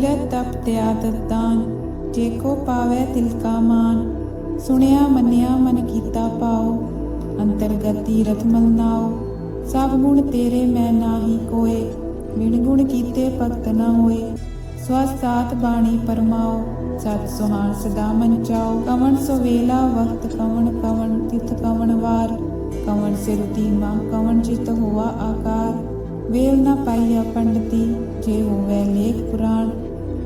ਕੀਰਤ ਤਪ ਤਿਆਗ ਦਾਨ, ਜੇ ਕੋ ਪਾਵੇ ਤਿਲ ਕਾ ਮਾਨ। ਸੁਣਿਆ, ਮੰਨਿਆ, ਮਨ ਕੀਤਾ ਪਾਓ, ਅੰਤਰਗਤ ਤੀਰਥ ਮਲ ਨਾਓ। ਸਭ ਗੁਣ ਤੇਰੇ ਮੈਂ ਨਾਹੀ ਕੋਏ, ਬਿਨ ਗੁਣ ਕੀਤੇ ਭਗਤ ਨਾ ਹੋਏ। ਸਵਸਤਾਤ ਬਾਣੀ ਪਰਮਾਓ, ਸਤ ਸੁਹਾਨ ਸਦਾ ਮਨ ਚਾਓ। ਕਵਣ ਸੋ ਵਕਤ ਕਵਣ ਕਵਣ, ਤਿਥ ਕਵਣ ਵਾਰ। ਕਵਣ ਸਿਰ ਮਾਂ ਕਵਣ ਚਿਤ ਹੋਆ ਆਕਾਰ। ਵੇਲ ਨ ਪਾਈਆ ਪੰਡਤੀ, ਜੇ ਹੋਵੇ ਲੇਖ ਪੁਰਾਣ।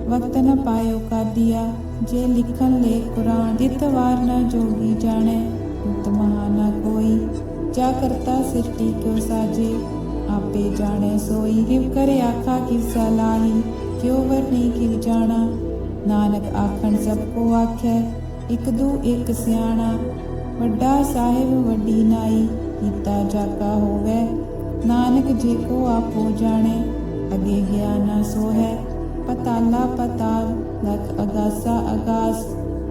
ਵਕਤ ਨ ਪਾਇਓ ਕਾਦੀਆ, ਜੇ ਲਿਖਣ ਲੇਖ ਕੁਰਾਨ ਤਿਤ ਵਾਰ ਨ ਜੋਗੀ ਜਾਣੈ, ਉਤ ਮਹਾ ਕੋਈ। ਜਾ ਕਰਤਾ ਸਿਰਟੀ ਕਿਉ ਸਾਜੇ, ਆਪੇ ਜਾਣੈ ਸੋਈ। ਕਿਵ ਕਰੇ ਆਖਾ ਕਿਵ ਸਲਾਹੀ ਕਿਉ ਵਰਨੀ ਕਿਵ ਜਾਣਾ। ਨਾਨਕ ਆਖਣ ਸਭ ਕੋ ਆਖੈ, ਇਕ ਦੂ ਇਕ ਸਿਆਣਾ। ਵੱਡਾ ਸਾਹਿਬ ਵੱਡੀ ਨਾਈ, ਕੀਤਾ ਜਾਕਾ ਹੋਵੇ। ਨਾਨਕ ਜੇ ਕੋ ਆਪੋ ਜਾਣੇ, ਅਗੇ ਗਿਆਨ ਸੋ ਹੈ ਪਤਾਲਾ ਪਤਾਲ ਲਖ ਅਗਾਸਾ ਅਗਾਸ,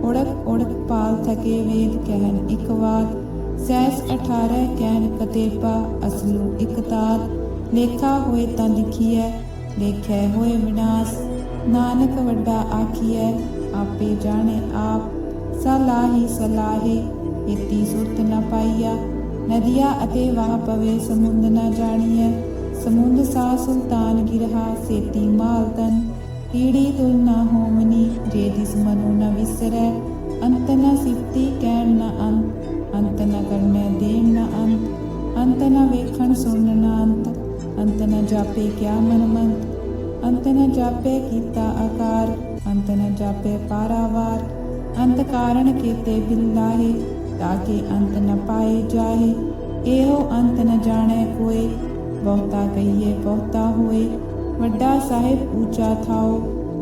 ਉੜਕ ਉੜਕ ਪਾਲ ਥਕੇ ਵੇਦ ਕਹਿਨ ਇਕ ਵਾਰ ਸੈਸ 18 ਕਹਿਨ ਕਤੇਪਾ ਅਸਲੂ ਇਕ ਤਾਰ, ਲੇਖਾ ਹੋਏ ਤਾਂ ਲਿਖੀਐ, ਲੇਖੈ ਹੋਏ ਵਿਨਾਸ਼, ਨਾਨਕ ਵੱਡਾ ਆਖੀਐ, ਆਪੇ ਜਾਣੇ ਆਪ, ਸਲਾਹੀ ਸਲਾਹੇ, ਇਤੀ ਸੁਰਤ ਨ ਪਾਈਆ, ਨਦੀਆਂ ਅਤੇ ਵਾਹ ਪਵੇ ਸਮੁੰਦ ਨਾ ਜਾਣੀਐ, ਸਮੁੰਦ ਸਾ ਸੁਲਤਾਨ ਗਿਰਹਾ, ਸੇਤੀ ਮਾਲਤਨ ਕੀੜੀ ਤੁਲ ਨਾ ਹੋਮਨੀ ਜੇ ਦਿਸ ਮਨੁ ਨ ਵਿਸਰੈ ਅੰਤ ਨ ਸਿਫਤੀ ਕਹਿਣ ਨ ਅੰਤ ਅੰਤ ਨ ਕਰਨੈ ਦੇਣ ਨ ਅੰਤ ਅੰਤ ਨ ਵੇਖਣ ਸੁਣਨ ਨ ਅੰਤ ਅੰਤ ਨ ਜਾਪੇ ਕਿਆ ਮਨ ਮੰਤ ਅੰਤ ਨ ਜਾਪੇ ਕੀਤਾ ਆਕਾਰ ਅੰਤ ਨ ਜਾਪੇ ਪਾਰਾਵਾਰ ਅੰਤ ਕਾਰਣ ਕੀਤੇ ਬਿਲਾਹੇ ਕਿ ਅੰਤ ਨ ਪਾਏ ਜਾਹੇ ਇਹੋ ਅੰਤ ਨ ਜਾਣੈ ਕੋਏ ਬਹੁਤਾ ਕਹੀਏ ਬਹੁਤਾ ਹੋਏ ਵੱਡਾ ਸਾਹਿਬ ਊਚਾ ਥਾਓ,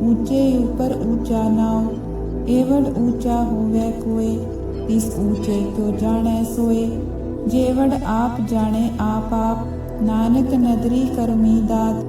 ਊਚੇ ਉਪਰ ਊਚਾ ਨਾਓ ਏਵੜ ਊਚਾ ਹੋਵੇ ਕੋਏ, ਇਸ ਊਚੇ ਕੋ ਜਾਣੈ ਸੋਏ। ਜੇਵੜ ਆਪ ਜਾਣੇ ਆਪ ਆਪ, ਨਾਨਕ ਨਦਰੀ ਕਰਮੀ ਦਾਤ